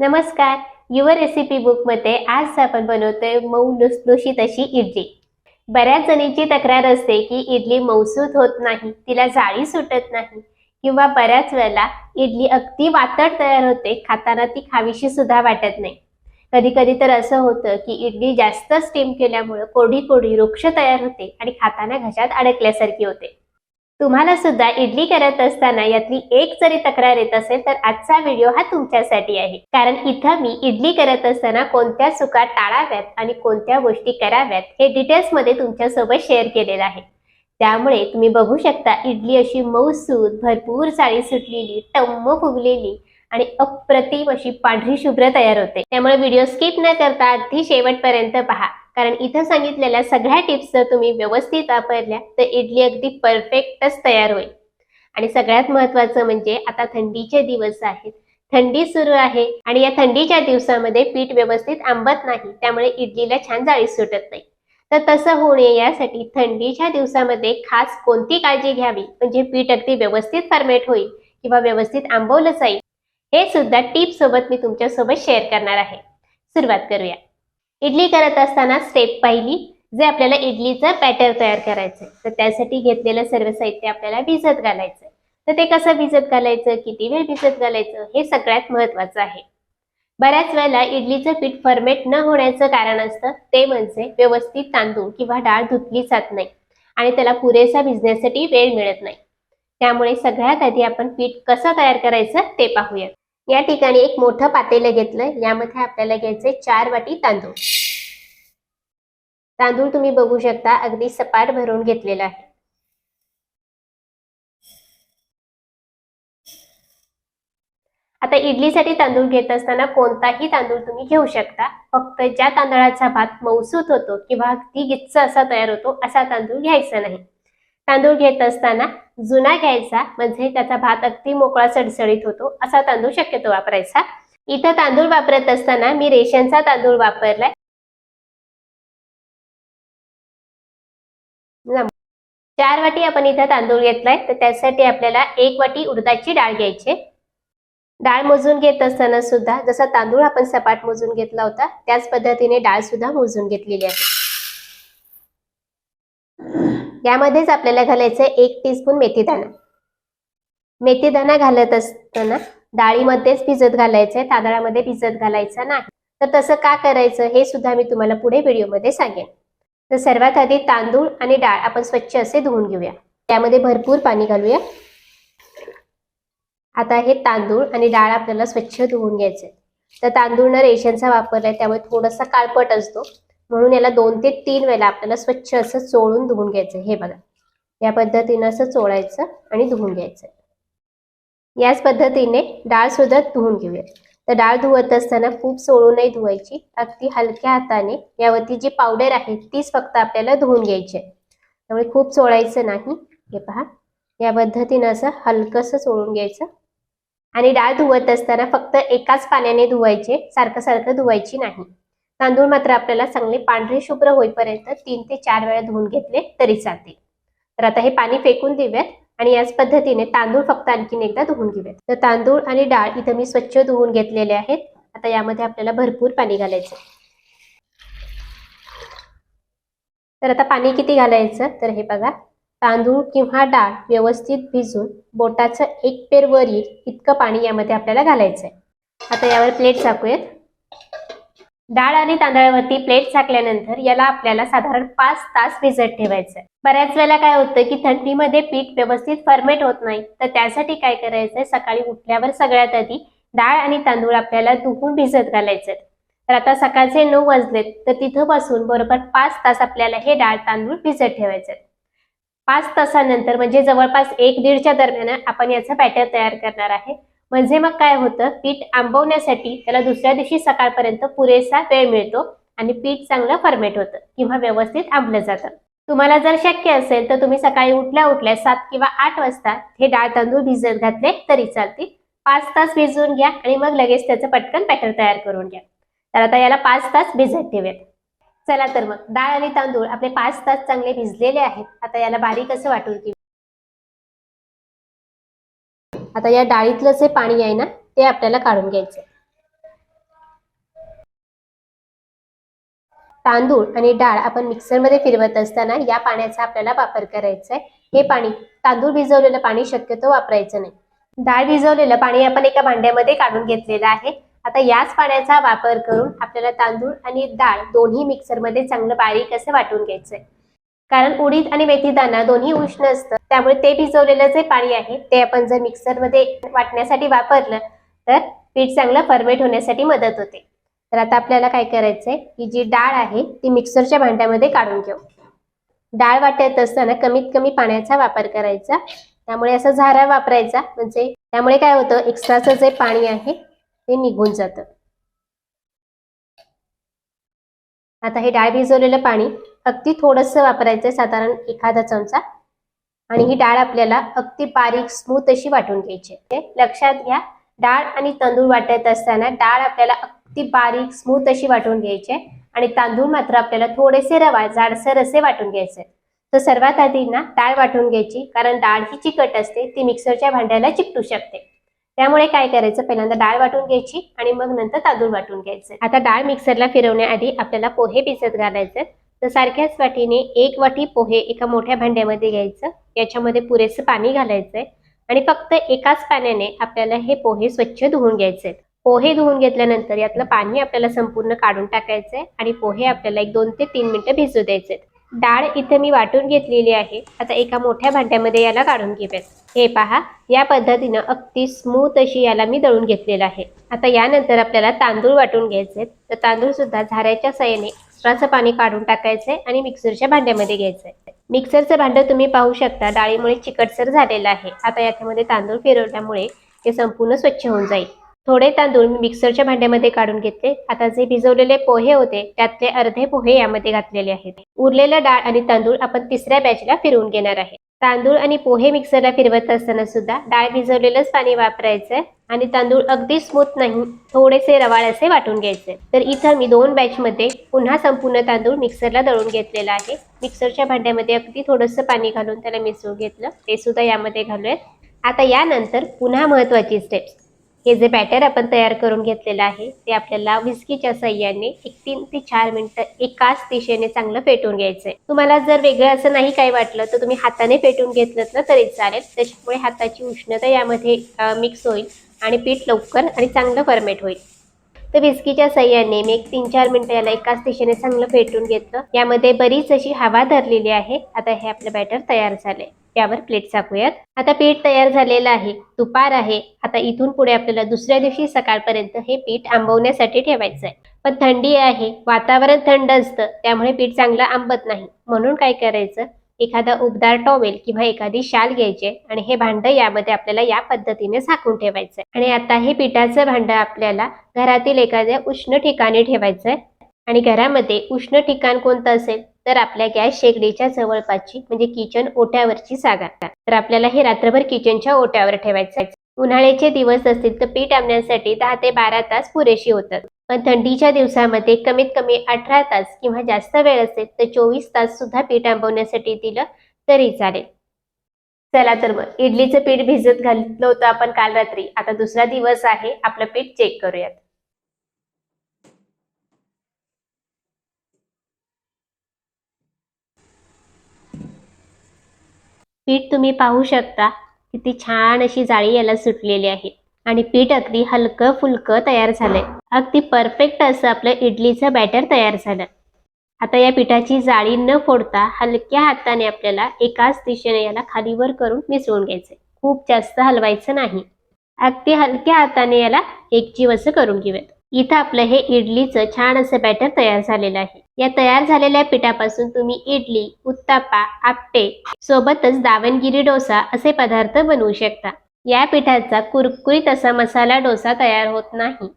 नमस्कार. Your recipe बुकमध्ये आज आपण बनवतोय मऊ लुसलुशीत अशी इडली. बऱ्याच जणींची तक्रार असते की इडली मौसूत होत नाही तिला जाळी सुटत नाही किंवा बऱ्याच वेळेला इडली अगदी वातड तयार होते खाताना ती खावीशी सुद्धा वाटत नाही. कधी कधी तर असं होतं की इडली जास्त स्टीम केल्यामुळे कोरडी कोरडी वृक्ष तयार होते आणि खाताना घशात अडकल्यासारखी होते. तुम्हाला सुद्धा इडली करत असताना यातली एक जरी तक्रार येत असेल तर आजचा व्हिडिओ हा तुमच्यासाठी आहे. कारण इथं मी इडली करत असताना कोणत्या चुका टाळाव्यात आणि कोणत्या गोष्टी कराव्यात हे डिटेल्समध्ये तुमच्यासोबत शेअर केलेलं आहे. त्यामुळे तुम्ही बघू शकता इडली अशी मऊसूद भरपूर साळी सुटलेली टम्म फुगलेली आणि अप्रतिम अशी पांढरी शुभ्र तयार होते. त्यामुळे व्हिडिओ स्किप न करता अगदी शेवटपर्यंत पहा. कारण इथं सांगितलेल्या सगळ्या टिप्स जर तुम्ही व्यवस्थित वापरल्या तर इडली अगदी परफेक्टच तयार होईल. आणि सगळ्यात महत्वाचं म्हणजे आता थंडीचे दिवस आहेत. थंडी सुरू आहे आणि या थंडीच्या दिवसामध्ये पीठ व्यवस्थित आंबत नाही त्यामुळे इडलीला छान जाळी सुटत नाही. तर तसं होऊ नये यासाठी थंडीच्या दिवसामध्ये खास कोणती काळजी घ्यावी? म्हणजे पीठ अगदी व्यवस्थित फर्मेट होईल किंवा व्यवस्थित आंबवलं जाईल? हे सुद्धा टिप सोबत मी तुमच्यासोबत शेअर करणार आहे. सुरुवात करूया. इडली करत असताना स्टेप पहिली जे आपल्याला इडलीचं बॅटर तयार करायचं तर त्यासाठी घेतलेलं सर्व साहित्य आपल्याला भिजत घालायचं तर ते कसं भिजत घालायचं किती वेळ भिजत घालायचं हे सगळ्यात महत्वाचं आहे. बऱ्याच वेळेला इडलीचं पीठ फर्मेट न होण्याचं कारण असतं ते म्हणजे व्यवस्थित तांदूळ किंवा डाळ धुतली जात नाही आणि त्याला पुरेसा भिजण्यासाठी वेळ मिळत नाही. त्यामुळे सगळ्यात आधी आपण पीठ कसं तयार करायचं ते पाहूया. या ठिकाणी एक मोठं पातेलं घेतलं यामध्ये आपल्याला घ्यायचे चार वाटी तांदूळ. तांदूळ तुम्ही बघू शकता अगदी सपाट भरून घेतलेला आहे. आता इडलीसाठी तांदूळ घेत असताना कोणताही तांदूळ तुम्ही घेऊ शकता. फक्त ज्या तांदळाचा भात मौसूत होतो किंवा अगदी गिच्च असा तयार होतो असा तांदूळ घ्यायचा नाही. तांदूळ घेत असताना जुना घ्यायचा म्हणजे त्याचा भात अगदी मोकळा सडसडीत होतो असा तांदूळ शक्यतो वापरायचा. इथं तांदूळ वापरत असताना मी रेशनचा तांदूळ वापरलाय. चार वाटी आपण इथं तांदूळ घेतलाय तर त्यासाठी आपल्याला एक वाटी उडदाची डाळ घ्यायची. डाळ मोजून घेत असताना सुद्धा जसा तांदूळ आपण सपाट मोजून घेतला होता त्याच पद्धतीने डाळ सुद्धा मोजून घेतलेली आहे. यामध्येच आपल्याला घालायचं एक टीस्पून मेथी मेथीदाणा घालत असताना डाळीमध्येच भिजत घालायचंय तांदळामध्ये भिजत घालायचं नाही. तर तसं का करायचं हे सुद्धा मी तुम्हाला पुढे व्हिडिओमध्ये सांगेन. तर सर्वात आधी तांदूळ आणि डाळ आपण स्वच्छ असे धुवून घेऊया. त्यामध्ये भरपूर पाणी घालूया. आता हे तांदूळ आणि डाळ आपल्याला स्वच्छ धुवून घ्यायचे तर तांदूळ न रेशनचा वापरलाय त्यामुळे थोडासा काळपट असतो. म्हणून याला दोन ते तीन वेळा आपल्याला स्वच्छ असं चोळून धुवून घ्यायचं. हे बघा. या पद्धतीनं असं चोळायचं आणि धुवून घ्यायचं. याच पद्धतीने डाळ सुद्धा धुवून घेऊया. तर डाळ धुवत असताना खूप चोळूनही धुवायची. अगदी हलक्या हाताने यावरती जी पावडर आहे तीच फक्त आपल्याला धुवून घ्यायची आहे. त्यामुळे खूप चोळायचं नाही. हे पहा. या पद्धतीनं असं हलकंसं चोळून घ्यायचं. आणि डाळ धुवत असताना फक्त एकाच पाण्याने धुवायचे. सारखं सारखं धुवायची नाही. तांदूळ मात्र आपल्याला चांगले पांढरे शुभ्र होईपर्यंत तीन ते चार वेळा धुवून घेतले तरी चालतील तर आता हे पाणी फेकून देऊयात आणि याच पद्धतीने तांदूळ फक्त आणखीन एकदा धुवून घेऊयात. तर तांदूळ आणि डाळ इथं मी स्वच्छ धुवून घेतलेले आहेत. आता यामध्ये आपल्याला भरपूर पाणी घालायचं तर आता पाणी किती घालायचं? तर हे बघा तांदूळ किंवा डाळ व्यवस्थित भिजून बोटाचं एक पेर वर येईल इतकं पाणी यामध्ये आपल्याला घालायचं आहे. आता यावर प्लेट चाकूयात. डाळ आणि तांदळावरती प्लेट झाकल्यानंतर याला आपल्याला साधारण पाच तास भिजत ठेवायचं बऱ्याच वेळेला काय होतं की थंडीमध्ये पीठ व्यवस्थित फर्मेट होत नाही तर त्यासाठी काय करायचंय? सकाळी उठल्यावर सगळ्यात आधी डाळ आणि तांदूळ आपल्याला धुवून भिजत घालायचे तर आता सकाळचे नऊ वाजलेत तर तिथं बसून बरोबर पाच तास आपल्याला हे डाळ तांदूळ भिजत ठेवायचे पाच तासानंतर म्हणजे जवळपास एक दीडच्या दरम्यान आपण याचं बॅटर तयार करणार आहे. म्हणजे मग काय होतं? पीठ आंबवण्यासाठी त्याला दुसऱ्या दिवशी सकाळपर्यंत पुरेसा वेळ मिळतो आणि पीठ चांगलं फर्मेट होतं किंवा व्यवस्थित आंबलं जातं. तुम्हाला जर शक्य असेल तर तुम्ही सकाळी उठल्या उठल्या सात किंवा आठ वाजता हे डाळ तांदूळ भिजत घातले तरी चालतील. पाच तास भिजवून घ्या आणि मग लगेच त्याचं पटकन पॅटर तयार करून घ्या. तर आता याला पाच तास भिजत ठेवेल चला तर मग डाळ आणि तांदूळ आपले पाच तास चांगले भिजलेले आहेत. आता याला बारीक असं वाटून घेऊ. आता या डाळीतलं जे पाणी आहे ना ते आपल्याला काढून घ्यायचं तांदूळ आणि डाळ आपण मिक्सरमध्ये फिरवत असताना या पाण्याचा आपल्याला वापर करायचा आहे हे पाणी तांदूळ भिजवलेलं पाणी शक्यतो वापरायचं नाही. डाळ भिजवलेलं पाणी आपण एका भांड्यामध्ये काढून घेतलेलं आहे. आता याच पाण्याचा वापर करून आपल्याला तांदूळ आणि डाळ दोन्ही मिक्सरमध्ये चांगलं बारीक असं वाटून घ्यायचंय. कारण उडीद आणि मेथी दाना दोन्ही उष्ण असतं. त्यामुळे ते भिजवलेलं जे पाणी आहे ते आपण जर मिक्सरमध्ये वाटण्यासाठी वापरलं तर पीठ चांगलं फर्मेट होण्यासाठी मदत होते. तर आता आपल्याला काय करायचंय ही जी डाळ आहे ती मिक्सरच्या भांड्यामध्ये काढून घेऊ. डाळ वाटत असताना कमीत कमी पाण्याचा वापर करायचा. त्यामुळे असा झारा वापरायचा म्हणजे त्यामुळे काय होतं एक्स्ट्राचं जे पाणी आहे ते निघून जातं. आता हे डाळ भिजवलेलं पाणी अगदी थोडंसं वापरायचं साधारण एखादा चमचा. आणि ही डाळ आपल्याला अगदी बारीक स्मूथ अशी वाटून घ्यायची आहे. लक्षात घ्या डाळ आणि तांदूळ वाटत असताना डाळ आपल्याला अगदी बारीक स्मूथ अशी वाटून घ्यायची आहे. आणि तांदूळ मात्र आपल्याला थोडेसे रवा जाडसर असे वाटून घ्यायचे तर सर्वात आधी ना डाळ वाटून घ्यायची कारण डाळ ही चिकट असते ती मिक्सरच्या भांड्याला चिकटू शकते. त्यामुळे काय करायचं? पहिल्यांदा डाळ वाटून घ्यायची आणि मग नंतर तांदूळ वाटून घ्यायचे. आता डाळ मिक्सरला फिरवण्याआधी आपल्याला पोहे भिजत घालायचे तर सारख्याच वाटीने एक वाटी पोहे एका मोठ्या भांड्यामध्ये घ्यायचं. याच्यामध्ये पुरेसं पाणी घालायचंय. आणि फक्त एकाच पाण्याने आपल्याला हे पोहे स्वच्छ धुवून घ्यायचे पोहे धुवून घेतल्यानंतर यातलं पाणी आपल्याला संपूर्ण काढून टाकायचंय आणि पोहे आपल्याला एक दोन ते तीन मिनिटं भिजू द्यायचे डाळ इथे मी वाटून घेतलेली आहे. आता एका मोठ्या भांड्यामध्ये याला काढून घेऊयात हे पहा या पद्धतीनं अगदी स्मूथ अशी याला मी दळून घेतलेलं आहे. आता यानंतर आपल्याला तांदूळ वाटून घ्यायचे तर तांदूळ सुद्धा झाऱ्याच्या सहाय्याने एक्स्ट्राचं पाणी काढून टाकायचंय आणि मिक्सरच्या भांड्यामध्ये घ्यायचंय. मिक्सरचं भांडं तुम्ही पाहू शकता डाळीमुळे चिकटसर झालेलं आहे. आता याच्यामध्ये तांदूळ फिरवल्यामुळे ते संपूर्ण स्वच्छ होऊन जाईल. थोडे तांदूळ मी मिक्सरच्या भांड्यामध्ये काढून घेतले. आता जे भिजवलेले पोहे होते त्यातले अर्धे पोहे यामध्ये घातलेले आहेत. उरलेलं डाळ आणि तांदूळ आपण तिसऱ्या बॅचला फिरवून घेणार आहे. तांदूळ आणि पोहे मिक्सरला फिरवत असताना सुद्धा डाळ भिजवलेलंच पाणी वापरायचंय आणि तांदूळ अगदी स्मूथ नाही थोडेसे रवाळ असे वाटून घ्यायचे. तर इथं मी दोन बॅचमध्ये पुन्हा संपूर्ण तांदूळ मिक्सरला दळून घेतलेला आहे. मिक्सरच्या भांड्यामध्ये अगदी थोडंसं पाणी घालून त्याला मिसळून घेतलं. ते सुद्धा यामध्ये घालूयात. आता यानंतर पुन्हा महत्वाची स्टेप्स हे जे बॅटर आपण तयार करून घेतलेलं आहे ते आपल्याला विस्कीच्या सह्याने एक तीन ते चार मिनिटं एकाच दिशेने चांगलं फेटून घ्यायचंय. तुम्हाला जर वेगळं असं नाही काही वाटलं तर तुम्ही हाताने फेटून घेतलं ना तरी चालेल. त्याच्यामुळे हाताची उष्णता यामध्ये मिक्स होईल आणि पीठ लवकर आणि चांगलं फर्मेट होईल. तर विस्कीच्या सह्याने मी एक तीन चार मिनिटं याला एकाच दिशेने चांगलं फेटून घेतलं. यामध्ये बरीच अशी हवा धरलेली आहे. आता हे आपलं बॅटर तयार झालंय. त्यावर प्लेट टाकूयात आता पीठ तयार झालेलं आहे. दुपार आहे. आता इथून पुढे आपल्याला दुसऱ्या दिवशी सकाळपर्यंत हे पीठ आंबवण्यासाठी ठेवायचं आहे. पण थंडी आहे. वातावरण थंड असतं. त्यामुळे पीठ चांगलं आंबत नाही. म्हणून काय करायचं? एखादा उबदार टॉवेल किंवा एखादी शाल घ्यायचे आणि हे भांड यामध्ये आपल्याला या पद्धतीने झाकून ठेवायचंय आणि आता हे पिठाचं भांड आपल्याला घरातील एखाद्या उष्ण ठिकाणी ठेवायचंय आणि घरामध्ये उष्ण ठिकाण कोणतं असेल? तर आपल्या गॅस शेगडीच्या जवळपासची म्हणजे किचन ओट्यावरची सागा तर आपल्याला हे रात्रभर किचनच्या ओट्यावर ठेवायचं आहे. उन्हाळ्याचे दिवस असतील तर पीठ आणण्यासाठी दहा ते बारा तास पुरेशी होतात. पण थंडीच्या दिवसामध्ये कमीत कमी अठरा तास किंवा जास्त वेळ असेल तर चोवीस तास सुद्धा पीठ आंबवण्यासाठी दिलं तरी चालेल. चला तर मग इडलीचं पीठ भिजत घातलं होतं आपण काल रात्री. आता दुसरा दिवस आहे आपलं पीठ चेक करूयात. पीठ तुम्ही पाहू शकता किती छान अशी जाळी याला सुटलेली आहे. आणि पीठ अगदी हलकं फुलकं तयार झालंय. अगदी परफेक्ट असं आपलं इडलीचं बॅटर तयार झालं. आता या पिठाची जाळी न फोडता हलक्या हाताने आपल्याला एकाच दिशेने याला खालीवर करून मिसळून घ्यायचंय. खूप जास्त हलवायचं नाही. अगदी हलक्या हाताने याला एकजीव असं करून घेऊयात. इथं आपलं हे इडलीचं छान असं बॅटर तयार झालेलं आहे. या तयार झालेल्या पिठापासून तुम्ही इडली उत्तापा आपटे सोबतच दावणगिरी डोसा असे पदार्थ बनवू शकता. या पिठाचा कुरकुरीत असा मसाला डोसा तयार होत नाही.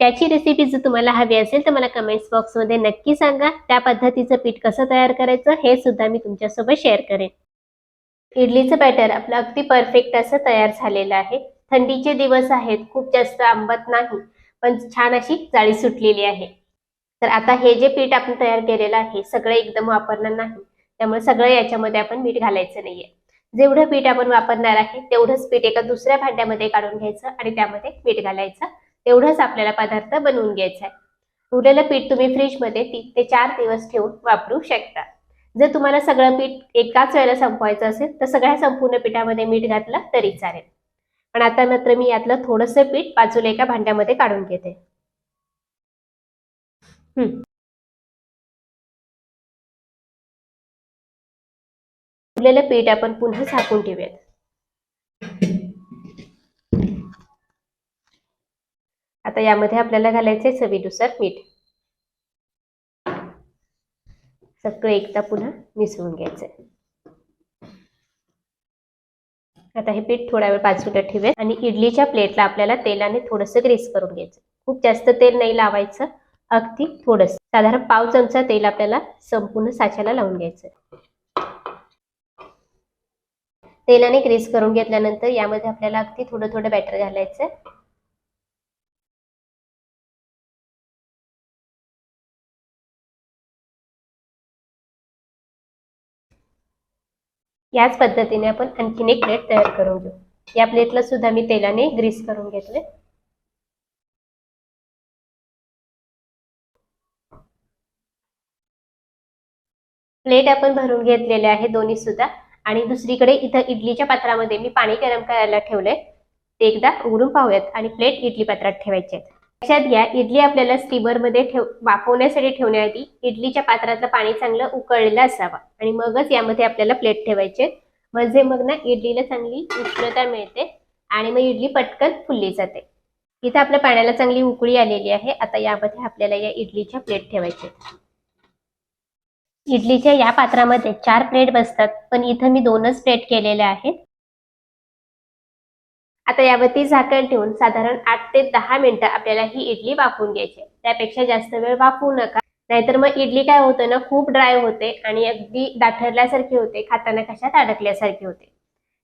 त्याची रेसिपी जर तुम्हाला हवी असेल तर मला कमेंट्स बॉक्समध्ये नक्की सांगा. त्या पद्धतीचं पीठ कसं तयार करायचं हे सुद्धा मी तुमच्यासोबत शेअर करेन. इडलीचं बॅटर आपलं अगदी परफेक्ट असं तयार झालेलं आहे. थंडीचे दिवस आहेत खूप जास्त आंबत नाही पण छान अशी जाळी सुटलेली आहे. तर आता हे जे पीठ आपण तयार केलेलं आहे सगळं एकदम वापरणार नाही. त्यामुळे सगळं याच्यामध्ये आपण मीठ घालायचं नाहीये. जेवढं पीठ आपण वापरणार आहे तेवढंच पीठ एका दुसऱ्या भांड्यामध्ये काढून घ्यायचं आणि त्यामध्ये मीठ घालायचं. तेवढंच आपल्याला पदार्थ बनवून घ्यायचा आहे. उरलेलं पीठ तुम्ही फ्रीजमध्ये तीन ते चार दिवस ठेवून वापरू शकता. जर तुम्हाला सगळं पीठ एकाच वेळेला संपवायचं असेल तर सगळ्या संपूर्ण पिठामध्ये मीठ घातलं तरी चालेल. पण आता मात्र मी यातलं थोडंसं पीठ बाजूला एका भांड्यामध्ये काढून घेते. उरलेलं पीठ आपण पुन्हा झाकून ठेवूयात. आता यामध्ये आपल्याला घालायचे चवीनुसार मीठ. सगळं एकदा पुन्हा मिसळून घ्यायचंय आता हे पीठ थोडा वेळ बाजूला ठेवेल आणि इडलीच्या प्लेटला आपल्याला तेलाने थोडंसं ग्रीस करून घ्यायचं खूप जास्त तेल नाही लावायचं. अगदी थोडंसं. साधारण पाव चमचा तेल आपल्याला संपूर्ण साच्याला लावून घ्यायचं तेलाने ग्रीस करून घेतल्यानंतर यामध्ये आपल्याला अगदी थोडं थोडं बॅटर घालायचं याच पद्धतीने आपण आणखीन एक प्लेट तयार करून घेऊ. या प्लेटला सुद्धा मी तेलाने ग्रीस करून घेतले प्लेट आपण भरून घेतलेले आहे दोन्ही सुद्धा. आणि दुसरीकडे इथं इडलीच्या पात्रामध्ये मी पाणी गरम करायला ठेवलंय. ते एकदा उघडून पाहूयात. आणि प्लेट इडली पात्रात ठेवायचे आहेत. लक्षात घ्या इडली आपल्याला स्टीमरमध्ये ठेव वाफवण्यासाठी ठेवण्याआधी इडलीच्या पात्रातलं पाणी चांगलं उकळलेलं असावं. आणि मगच यामध्ये आपल्याला प्लेट ठेवायचे म्हणजे मग ना इडलीला चांगली उष्णता मिळते. आणि मग इडली पटकन फुलली जाते. इथं आपल्या पाण्याला चांगली उकळी आलेली आहे. आता यामध्ये आपल्याला या इडलीच्या प्लेट ठेवायचे इडलीच्या या पात्रामध्ये चार प्लेट बसतात पण इथं मी दोनच प्लेट केलेल्या आहेत. आता यावरती झाकण ठेवून साधारण आठ ते दहा मिनिटं आपल्याला ही इडली वाफवून घ्यायची त्यापेक्षा जास्त वेळ वाफवू नका. नाहीतर मग इडली काय होतं ना खूप ड्राय होते आणि अगदी दाठरल्यासारखी होते खाताना कशात अडकल्यासारखी होते.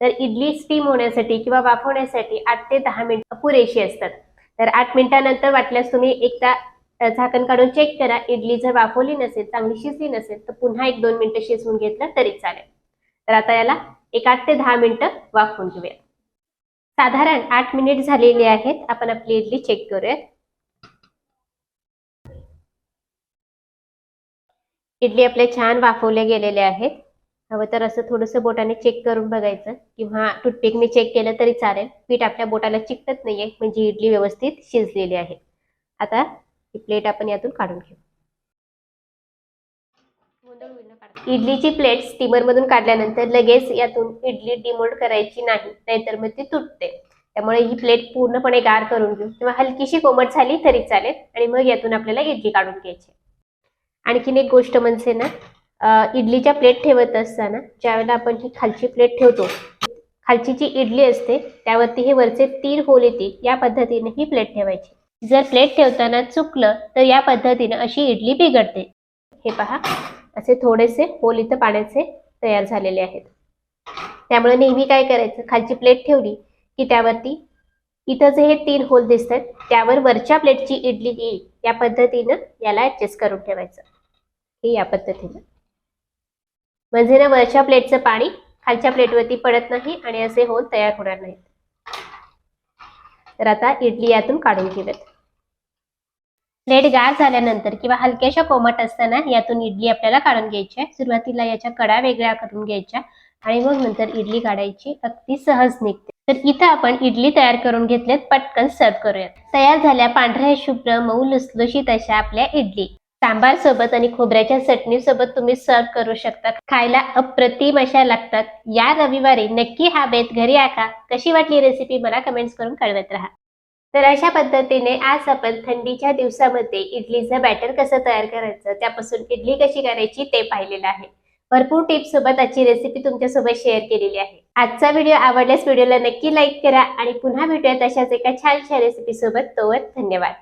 तर इडली स्टीम होण्यासाठी किंवा वाफवण्यासाठी आठ ते दहा मिनिटं पुरेशी असतात. तर आठ मिनिटानंतर वाटल्यास तुम्ही एकदा झाकण काढून चेक करा. इडली जर वाफवली नसेल चांगली शिजली नसेल तर पुन्हा एक दोन मिनिटं शिजवून घेतलं तरी चालेल. तर आता याला एक आठ ते दहा मिनिटं वाफवून घेऊया. साधारण आठ मिनिट झालेली आहेत. आपण आपली इडली चेक करूयात इडली आपले छान वाफवल्या गेलेले आहेत. हवं तर असं थोडंसं बोटाने चेक करून बघायचं. किंवा टूथपिकने चेक केलं तरी चालेल. पीठ आपल्या बोटाला चिकटत नाहीये म्हणजे इडली व्यवस्थित शिजलेली आहे. आता ही प्लेट आपण यातून काढून घेऊ. इडलीची प्लेट स्टीमर मधून काढल्यानंतर लगेच यातून इडली डिमोल्ड करायची नाही नाहीतर मग ती तुटते. त्यामुळे ही प्लेट पूर्णपणे गार करून घेऊ. किंवा हलकीशी कोमट झाली तरी चालेल. आणि मग यातून आपल्याला इडली काढून घ्यायची आणखीन एक गोष्ट म्हणजे ना इडलीच्या प्लेट ठेवत असताना ज्यावेळेला आपण ही खालची प्लेट ठेवतो खालची जी इडली असते त्यावरती हे वरचे तीन होल येतील. या पद्धतीने ही प्लेट ठेवायची. जर प्लेट ठेवताना चुकलं तर या पद्धतीने अशी इडली बिघडते. हे पहा असे थोडेसे होल इथं पाण्याचे तयार झालेले आहेत. त्यामुळे नेहमी काय करायचं? खालची प्लेट ठेवली की त्यावरती इथं जे हे तीन होल दिसत आहेत त्यावर वरच्या प्लेटची इडली येईल. या पद्धतीनं याला ऍडजस्ट करून ठेवायचं. हे या पद्धतीनं. म्हणजे ना वरच्या प्लेटचं पाणी खालच्या प्लेटवरती पडत नाही आणि असे होल तयार होणार नाहीत. तर आता इडली यातून काढून घेऊयात. ब्रेड गार झाल्यानंतर किंवा हलक्याशा कोमट असताना यातून इडली आपल्याला काढून घ्यायची आहे. सुरुवातीला याच्या कडा वेगळ्या करून घ्यायच्या आणि मग नंतर इडली काढायची. अगदी सहज निघते. तर इथं आपण इडली तयार करून घेतल्यात. पटकन सर्व करूयात. तयार झाल्या पांढऱ्या शुभ्र मऊ लुसलुशीत अशा आपल्या इडली. सांबार सोबत आणि खोबऱ्याच्या चटणी सोबत तुम्ही सर्व करू शकता. खायला अप्रतिम अशा लागतात. या रविवारी नक्की हा बेत घरी आखा कशी वाटली रेसिपी मला कमेंट्स करून कळवत राहा. तर अशा पद्धतीने आज आपण थंडीच्या दिवसामध्ये इडलीचं बॅटर कसं तयार करायचं त्यापासून इडली कशी करायची ते पाहिलेलं आहे. भरपूर टिप्स सोबत आजची रेसिपी तुमच्यासोबत शेअर केलेली आहे. आजचा व्हिडिओ आवडल्यास व्हिडिओला नक्की लाईक करा आणि पुन्हा भेटूयात अशाच एका छानशा रेसिपी सोबत. तोवर धन्यवाद.